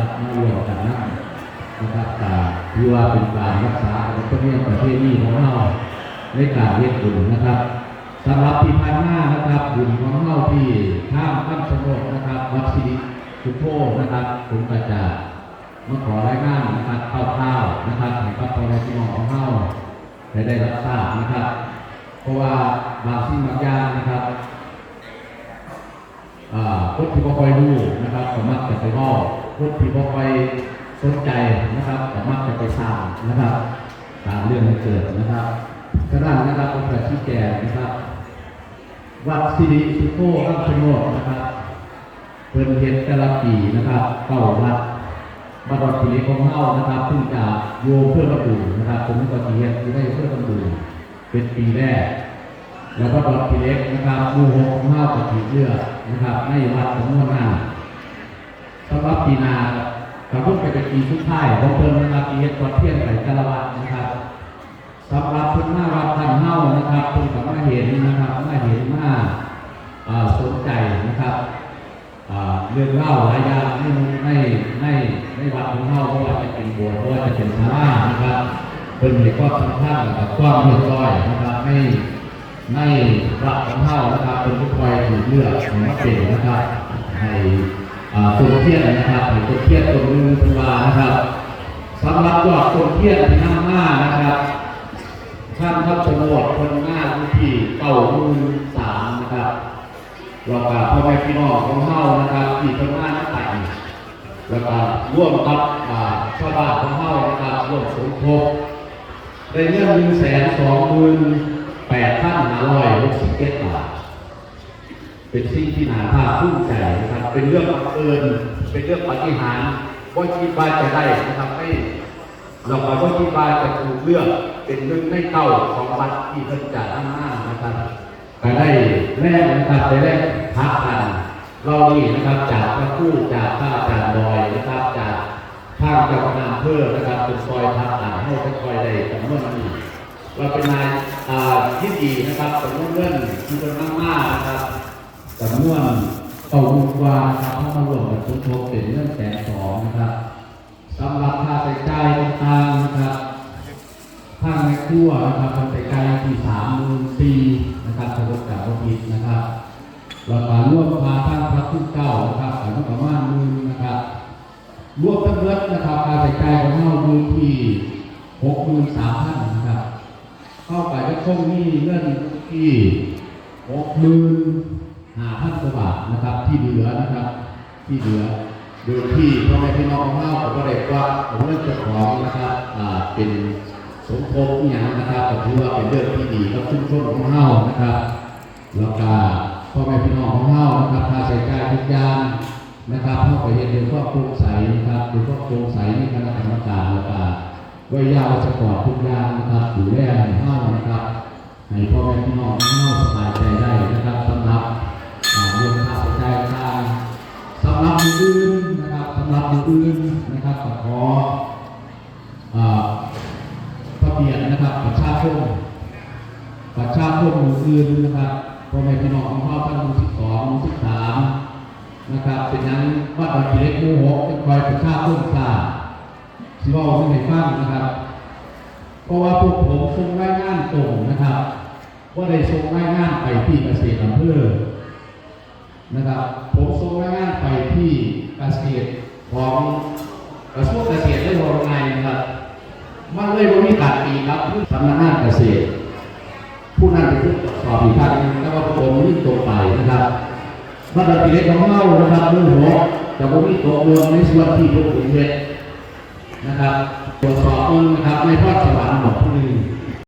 นะครับมารวมกันนั่งนะครับตาที่ว่าเป็นการรักษาประเพณีประเพณีของเราในการเรียนบุญนะครับสำหรับที่ผ่านมานะครับบุญของเราที่ข้ามข้ามสมุทรนะครับวัดสิริสุโธนะครับผมก็จะมาขอรายงานนะครับคร่าวๆนะครับให้กับพ่อแม่พี่น้องของเราได้ได้รับทราบนะครับ เพราะว่าบางสิ่งบางอย่างนะครับอ่าคนที่บ่ค่อยรู้นะครับก็มักจะไปเว้า คนที่บ่ค่อยสนใจนะครับก็มักจะไปสร้างนะครับตามเรื่องที่เกิดนะครับฉะนั้นนะครับผมจะชี้แจงนะครับ วัดสิริสุโธอัมชโนดนะครับเพิ่นเฮ็ดแต่ละปีนะครับเก้าวัดบัดวัดสิริของเฮานะครับเพิ่งจะโยเพื่อระดูนะครับผมก็เฮ็ดอยู่ได้เพื่อระดูเป็นปีแรกแล้วก็ดอกพิเล็กนะครับมู่หกของห้าปฏิเลือกนะครับในวัดของนวนหน้า สำหรับปีนาครับผมจะเป็นปีสุดท้ายของเพิ่นนะครับปีเฮ็ดวัดเที่ยนไก่กะละวัดนะครับสำหรับเพิ่นมาวัดท่านเฮานะครับเพิ่นก็มาเห็นนะครับมาเห็นมาอ่าสนใจนะครับเรื่องเล่าหลายอย่างในในในในวัดของเฮาเพราะว่าจะเป็นบสถ์เพราะว่าจะเป็นศาลานะครับเพิ่นให้ความสำคัญกับความเรียบร้อยนะครับให้ในรักของเท่านะครับเป็นผู้คอยถูกเลือกมาเป็นนะครับให้ ต้นเทียนนะครับให้ต้นเทียนต้นนึงเป็นวานะครับสำหรับยอดต้นเทียนที่นั่งหน้านะครับท่านทัพชนวดคนหน้าอยู่ที่เก้ามื่นสามนะครับแล้วก็พ่อแม่พี่น้องของเฮานะครับที่คนหน้าหน้าต่างแล้วก็ร่วมกับชาวบ้านของเฮานะครับร่วมสมทบได้เงินหนึ่งแสนสองหมื่นแปดพันห้าร้อยหกสิบเจ็ดบาท เป็นสิ่งที่น่าภาคภูมิใจนะครับ เป็นเรื่องบังเอิญเป็นเรื่องปาฏิหารย์ว่าคิดว่าจะได้นะครับไม่เราก็ว่าคิดว่าจะถูกเลือกเป็นหนึ่งในเก้าของวัดที่เพิ่นจะตั้งหน้านะครับก็ได้แรกนะครับได้แรกพักกันเรานี่นะครับจากพระคู่จากพระอาจารย์บอยนะครับจากทางเจ้าคณะอำเภอนะครับเป็นซอยพักกันให้ค่อยได้จำนวนนี้เราเป็นนายที่ดีนะครับจำนวนเงินที่เป็นมากๆนะครับ จำนวนเก่าบุญวาครับถ้ามารวมกับสมทบเป็นเงินแสนสองนะครับสำหรับค่าใช้จ่ายต่างๆนะครับทางในครัวนะครับมันเป็นการที่สามหมื่นสี่นะครับสำหรับการพิษนะครับราคาร่วมพาท่างพระคุณเก้านะครับขายประมาณหมื่นนะครับรวมทั้งเบิดนะครับการใส่ใจของเราอยู่ที่หกหมื่นสามพันนะครับเข้าไปก็คงมีเงินที่หกหมื่น หาพันกว่าบาทนะครับที่เหลือนะครับ ที่เหลือโดยที่พ่อแม่พี่น้องของเราผมก็ได้ว่าผมเรื่องเจ้าของนะครับอ่าเป็นสมภพอย่างนะครับก็ถือว่าเป็นเรื่องที่ดีกับชุมชนของเฮานะครับแล้วก็พ่อแม่พี่น้องของเฮานะครับพาใส่ใจทุกอย่างนะครับเฮาไปเห็นเรื่องความโปร่งใสนะครับดูความโปร่งใสในคณะกรรมการแล้วก็วิยาวสปอร์ตทุกอย่างนะครับดูแลให้เฮานะครับให้พ่อแม่พี่น้องของเฮาสบายใจ นะครับก็ขออ่าทะเบียนนะครับประชาชนประชาชนหมู่อื่นนะครับพ่อแม่พี่น้องของพ่อท่านหมู่สิบสองหมู่สิบสามนะครับเป็นนั้นวัดดอนกิเล็กหมู่หกเป็นคอยประชาชนทราสิว่าไม่ให้ฟังนะครับเพราะว่าพวกผมส่งรายงานตรงนะครับว่าได้ส่งรายงานไปที่เกษตรอำเภอนะครับ ผมส่งรายงานไปที่เกษตรของ กระทรวงเกษตรและโรงงานะครับมันเลยว่ามีการปีครับสำนักงานเกษตร ผู้นั้นเป็นผู้สอบอีกครั้งนึงแล้วก็ผมนี่ตรงไปนะครับมาตรฐานเล็กของเงานะครับมือหัวจะบ่มีตัวรวมในส่วนที่พวกผมเห็นนะครับตรวจสอบเองนะครับในพอดสวรรค์หมดผู้นึง